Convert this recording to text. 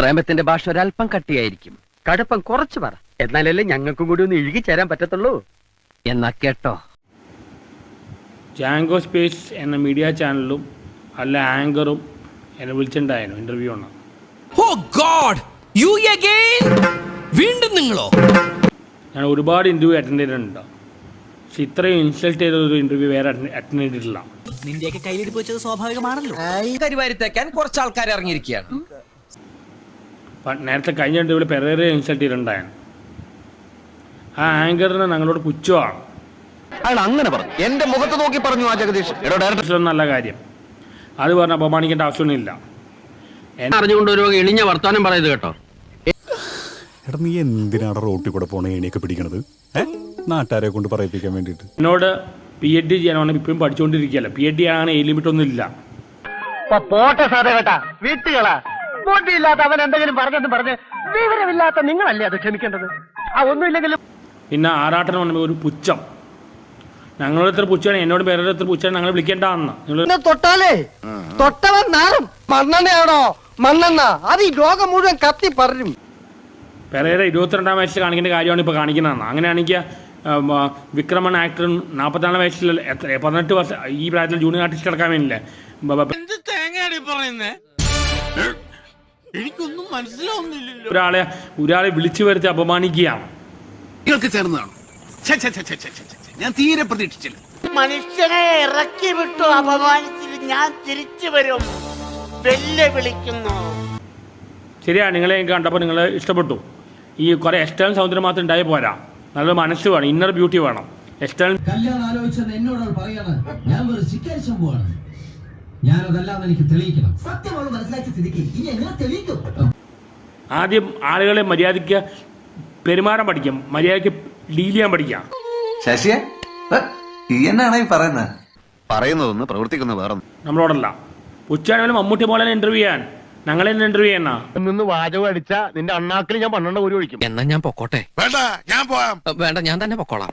പ്രേമത്തിന്റെ ഭാഷ ഒരല്പം കട്ടിയായിരിക്കും. കടുപ്പം കുറച്ച് പറ. എന്നാലല്ലേ ഞങ്ങൾക്കും കൂടി ഒന്ന് ഇഴുകി ചേരാൻ പറ്റത്തുള്ളൂ? എന്നാ കേട്ടോ. ജാങ്കോ സ്പേസ് എന്ന മീഡിയ ചാനലും അല്ല ആങ്കറും എന്നെ വിളിച്ചിട്ടുണ്ടായിരുന്നു ഇന്റർവ്യൂ ആണ് ഓ ഗോഡ്! യു അഗൈൻ വീണ്ടും നിങ്ങളോ? ഞാൻ ഒരുപാട് ഇന്റർവ്യൂ അറ്റൻഡ് ചെയ്തിട്ടുണ്ട്? പക്ഷെ ഇത്രയും ഇൻസൾട്ട് ചെയ്ത ഒരു ഇന്റർവ്യൂ വേറെ അറ്റൻഡ് ചെയ്തിട്ടില്ല. നിന്റെയൊക്കെ കയ്യിലിരിപ്പ് വെച്ചത് സ്വാഭാവികമാണല്ലോ. കരിവാരിത്തേക്കാൻ കുറച്ച് ആൾക്കാർ ഇറങ്ങിയിരിക്കുകയാണ്. നേരത്തെ കഴിഞ്ഞ ഇന്റർവ്യൂവിൽ പെരേറെ ഇൻസൾട്ട് ചെയ്തിട്ടുണ്ടായിരുന്നു ആ ആങ്കറിനെ ഞങ്ങളോട് പുച്ഛമാണ് അയാൾ അങ്ങനെ പറഞ്ഞു. എന്റെ മുഖത്ത് നോക്കി പറഞ്ഞു ആ ജഗദീഷ്. എടോ ഡയറക്ടർ നല്ല കാര്യം. അത് പറഞ്ഞ അപമാനിക്കേണ്ട ആവശ്യമൊന്നുമില്ല. അറിഞ്ഞുകൊണ്ട് ഒരു ഇളിഞ്ഞ വർത്താനം പറയുന്നത് കേട്ടോ. എടാ നീ എന്തിനാണ് റോട്ടിൽ കൂടെ പോണ ഏണിയൊക്കെ പിടിക്കണത്? നാട്ടുകാരെ കൊണ്ട് പറയിപ്പിക്കാൻ വേണ്ടിയിട്ട്. എന്നോട് പി എച്ച് ഡി ചെയ്യാനാണ് ഇപ്പോഴും പഠിച്ചുകൊണ്ടിരിക്കുകയല്ല പി എച്ച് ഡി ആണ് എലിമിറ്റ് ലിമിറ്റ് ഒന്നും ഇല്ല പോട്ടെ സാറേ കേട്ടാ വീട്ടുകളാ. ബോട്ടിയില്ലാത്ത അവൻ എന്തെങ്കിലും പറഞ്ഞെന്ന് പറഞ്ഞ് വിവരമില്ലാത്ത നിങ്ങളല്ലേ അത് ക്ഷമിക്കേണ്ടത്? ആ ഒന്നുമില്ലെങ്കിലും പിന്നെ ആറാട്ടനം ഒരു പുച്ഛം. ഞങ്ങളുടെ പുച്ഛാണ് എന്നോട് പേരുടെ പുച്ഛാണ് ഞങ്ങൾ വിളിക്കേണ്ടെന്ന്. നിങ്ങൾ തൊട്ടാലേ? തൊട്ടവൻ നാറും മണ്ണെണ്ണയാണോ? മണ്ണെണ്ണ. അത് ഈ ലോകം മുഴുവൻ കത്തി പറയും പെരേര ഇരുപത്തിരണ്ടാം വയസ്സിൽ കാണിക്കേണ്ട കാര്യമാണ് ഇപ്പോൾ കാണിക്കുന്നതെന്ന്. അങ്ങനെയാണെങ്കിൽ വിക്രമൻ ആക്ടർ നാൽപ്പത്തിനാലാം വയസ്സിൽ എത്ര പതിനെട്ട് വർഷം ഈ പ്രായത്തിൽ ജൂനിയർ ആർട്ടിസ്റ്റ് കിടക്കാൻ വേണ്ടിയില്ലേ? ബ- മനസ്സിലാവുന്നില്ലല്ലോ. ഒരാളെ ഒരാളെ വിളിച്ചു വരുത്തി അപമാനിക്കുകയാണ്. നിങ്ങൾക്ക് ചേർന്നതാണ്. ഛെ, ഛെ, ഛെ, ഛെ, ഛെ, ഛെ, ഛെ. ഞാൻ തീരെ പ്രതീക്ഷിച്ചില്ല. മനുഷ്യനെ ഇറക്കി വിട്ടു അപമാനിച്ചിട്ട് ഞാൻ തിരിച്ചു വരും. വെല്ലുവിളിക്കുന്നു ശരിയാണ് നിങ്ങളെ എനിക്ക് കണ്ടപ്പോൾ നിങ്ങൾ ഇഷ്ടപ്പെട്ടു. ഈ കുറെ എക്സ്റ്റേണൽ സൗന്ദര്യം മാത്രം ഉണ്ടായി പോരാ. നല്ലൊരു മനസ്സ് വേണം ഇന്നർ ബ്യൂട്ടി വേണം. എക്സ്റ്റേണൽ കല്യാണം ആലോചിച്ചത് എന്നോട് പറയാണ് ഞാൻ വെറും ശംഭുവാണ് ഞാനതല്ലാന്ന് എനിക്ക് തെളിയിക്കണം. സത്യമാണ് മനസ്സിലാക്കിയ സ്ഥിതിക്ക് ഇനി എങ്ങനെ തെളിയിക്കും? ആദ്യം ആളുകളെ മര്യാദയ്ക്ക് പെരുമാറാൻ പഠിക്കാം. മര്യാദയ്ക്ക് ഡീൽ ചെയ്യാൻ പഠിക്കാം. ശശിയെ? ഈ എന്നാണ് ഈ പറയുന്നത്? പറയുന്നതൊന്ന് പ്രവർത്തിക്കുന്ന വേറെ നമ്മളോടല്ല. ഉച്ചയാണെങ്കിലും മമ്മൂട്ടി പോലെ ഇന്റർവ്യൂ ചെയ്യാൻ. ഞങ്ങളെ ഇന്റർവ്യൂ ചെയ്യണ നിന്ന് വാചകം അടിച്ച നിന്റെ അണ്ണാക്കിൽ ഞാൻ പന്ത്രണ്ട് ഒരു ഒഴിക്കും. എന്നാ ഞാൻ പൊക്കോട്ടെ? വേണ്ട ഞാൻ പോവാം. വേണ്ട ഞാൻ തന്നെ പൊക്കോളാം.